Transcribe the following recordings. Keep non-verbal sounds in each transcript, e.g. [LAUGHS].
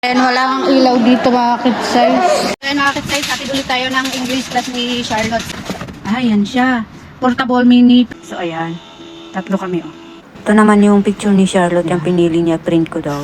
And wala kang ilaw dito mga kitsize. Ayan mga kitsize, hatid ulit tayo ng English class ni Charlotte. Ayan siya. Portable mini. So ayan, tatlo kami oh. Ito naman yung picture ni Charlotte, yung pinili niya, print ko daw.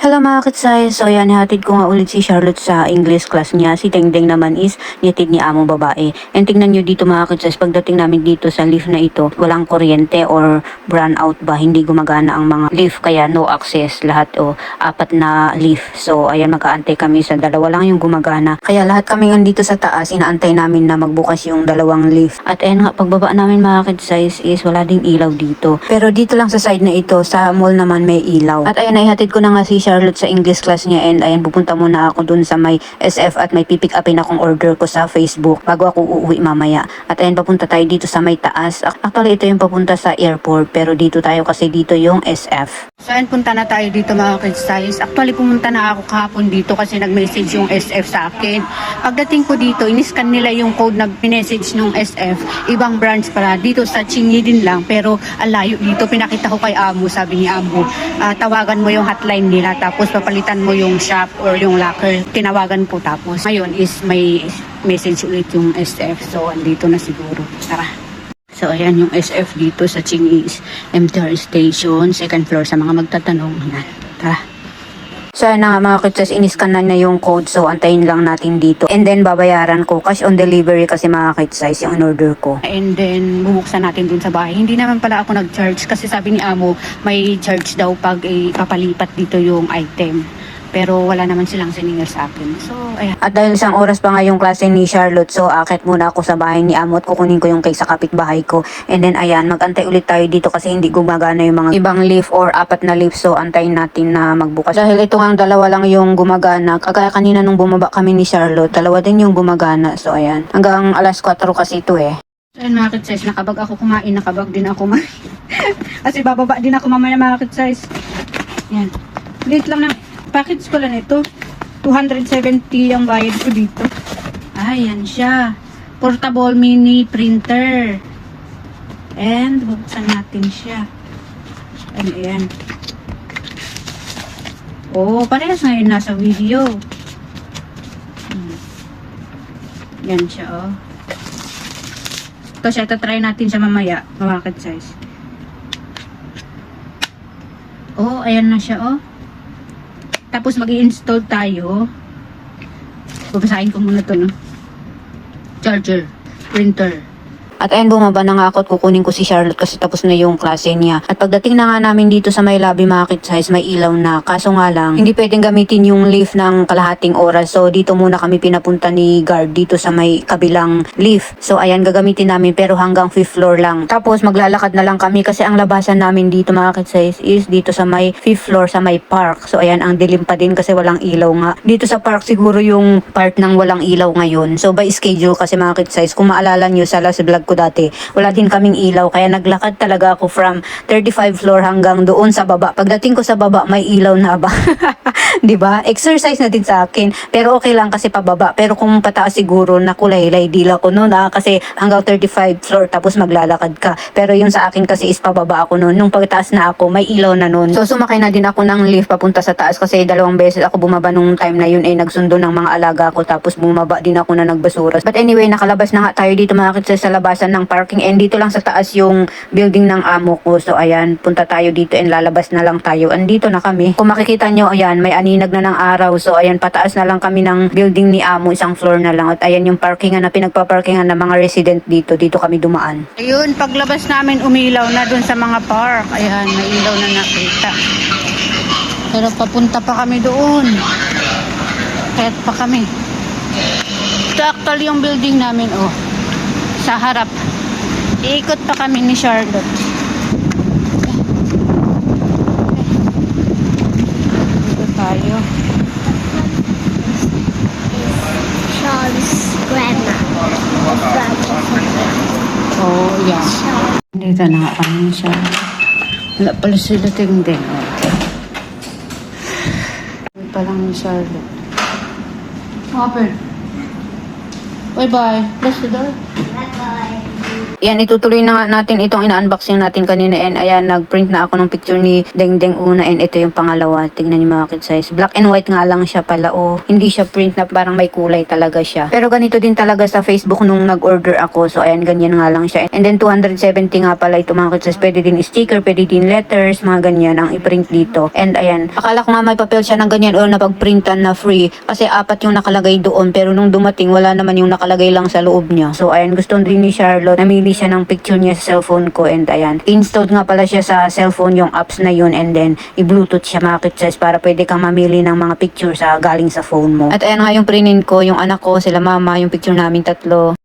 Hello mga kitsay, so yan, hatid ko nga ulit si Charlotte sa English class niya. Si Dengdeng naman is nitid ni among babae. And tingnan nyo dito mga kitsay, pagdating namin dito sa leaf na ito, walang kuryente or brown out ba, hindi gumagana ang mga leaf, kaya no access lahat o apat na leaf. So ayan, mag-aantay kami sa dalawa lang yung gumagana. Kaya lahat kami dito sa taas, inaantay namin na magbukas yung dalawang leaf. At ayan nga, pagbaba namin mga kitsay is wala ding ilaw dito. Pero dito lang sa side na ito, sa mall naman may ilaw. At ayan, naihatid ko na nga si Charlotte sa English class niya and ayan, pupunta muna ako dun sa may SF at may pipick upin akong order ko sa Facebook bago ako uuwi mamaya. At ayan, papunta tayo dito sa may taas. Ac- Actually, ito yung papunta sa airport pero dito tayo kasi dito yung SF. So ayan, punta na tayo dito mga kitsize. Actually, pumunta na ako kahapon dito kasi nag-message yung SF sa akin. Pagdating ko dito, iniscan nila yung code nag-message nung SF. Ibang branch para dito sa Chingy din lang pero ang layo dito. Pinakita ko kay Amo, sabi ni Amo, ah, tawagan mo yung hotline nila tapos papalitan mo yung shop or yung locker. Tinawagan ko tapos ngayon is may message ulit yung SF. So andito na siguro. Tara. So, ayan yung SF dito sa Chinese MTR Station, second floor sa mga magtatanong. Yan. Tara. So ayan na nga mga kitsas, iniskan na yung code so antayin lang natin dito. And then babayaran ko cash on delivery kasi mga kitsas yung order ko. And then, bubuksan natin dun sa bahay. Hindi naman pala ako nag-charge kasi sabi ni Amo, may charge daw pag eh, papalipat dito yung item. Pero wala naman silang siningil sa akin. So, ayan. At dahil isang oras pa nga yung klase ni Charlotte, so akit muna ako sa bahay ni Amo at kukunin ko yung cake sa kapitbahay ko. And then ayan, magantay ulit tayo dito kasi hindi gumagana yung mga ibang leaf or apat na leaf. So antayin natin na magbukas. Dahil ito ang dalawa lang yung gumagana. Kagaya kanina nung bumaba kami ni Charlotte, dalawa din yung gumagana. So ayan, hanggang alas 4 kasi ito eh. So, ayan mga kitsize, nakabag ako kumain, nakabag din ako kumain. [LAUGHS] kasi bababa din ako mamaya mga kitsize. Yan. Late lang na. Package ko lang ito. 270 ang bayad ko dito. Ayan siya. Portable mini printer. And buksan natin siya. Ano yan? Oh, parehas na yun nasa video. Hmm. Siya, oh. Ito siya, try natin siya mamaya. Market size. Oh, ayan na siya, oh. Tapos mag install tayo. Babasahin ko muna to, no? Charger. Printer. At ayun, bumaba na nga ako at kukunin ko si Charlotte kasi tapos na yung klase niya. At pagdating na nga namin dito sa may lobby market size, may ilaw na. Kaso nga lang, hindi pwedeng gamitin yung lift ng kalahating oras. So dito muna kami pinapunta ni guard dito sa may kabilang lift. So ayan, gagamitin namin pero hanggang 5th floor lang. Tapos maglalakad na lang kami kasi ang labasan namin dito market size is dito sa may 5th floor sa may park. So ayan, ang dilim pa din kasi walang ilaw nga. Dito sa park siguro yung part ng walang ilaw ngayon. So by schedule kasi market size, kung maalala nyo sa last vlog ko dati, wala din kaming ilaw. Kaya naglakad talaga ako from 35 floor hanggang doon sa baba. Pagdating ko sa baba, may ilaw na ba? [LAUGHS] 'Di ba? Exercise na din sa akin. Pero okay lang kasi pababa. Pero kung pataas siguro na kulay dila ko noon ah, kasi hanggang 35 floor tapos maglalakad ka. Pero yung sa akin kasi is pababa ako noon. Nung pagtaas na ako, may ilaw na noon. So sumakay na din ako ng lift papunta sa taas kasi dalawang beses ako bumaba nung time na yun ay nagsundo ng mga alaga ko tapos bumaba din ako na nagbasura. But anyway, nakalabas na nga tayo dito mga kitsa sa labasan ng parking and dito lang sa taas yung building ng amo ko. So ayan, punta tayo dito and lalabas na lang tayo. Andito na kami. Kung makikita nyo, ayan, may aninag na ng araw. So ayan, pataas na lang kami ng building ni amo, isang floor na lang. At ayan yung parkingan na pinagpaparkingan ng mga resident dito. Dito kami dumaan. Ayun, paglabas namin umilaw na dun sa mga park. Ayan, may ilaw na nakita. Pero papunta pa kami doon. Kahit pa kami. Ito actually yung building namin, oh. Sa harap. Iikot pa kami ni Charlotte. Dito tayo. Charles' grandma. Oh, yeah. Dito na kami siya. Wala pala sila tingding. Wala pa lang ni Charlotte. Open. Bye-bye. Close the door. Yan, itutuloy na natin itong ina-unboxing natin kanina and ayan, nag-print na ako ng picture ni Deng Deng una and ito yung pangalawa. Tignan niyo mga kid size. Black and white nga lang siya pala oh. Hindi siya print na parang may kulay talaga siya. Pero ganito din talaga sa Facebook nung nag-order ako. So ayan, ganyan nga lang siya. And then 270 nga pala ito mga kid size. Pwede din sticker, pwede din letters, mga ganyan ang i-print dito. And ayan, akala ko nga may papel siya ng ganyan o napag-printan na free. Kasi apat yung nakalagay doon. Pero nung dumating, wala naman yung nakalagay lang sa loob niya. So ayan, gusto din ni Charlotte. Namili siya ng picture niya sa cellphone ko. And ayan, installed nga pala siya sa cellphone yung apps na yun. And then, i-bluetooth siya mga size para pwede kang mamili ng mga picture sa galing sa phone mo. At ayan nga yung prinin ko, yung anak ko, sila mama, yung picture namin tatlo.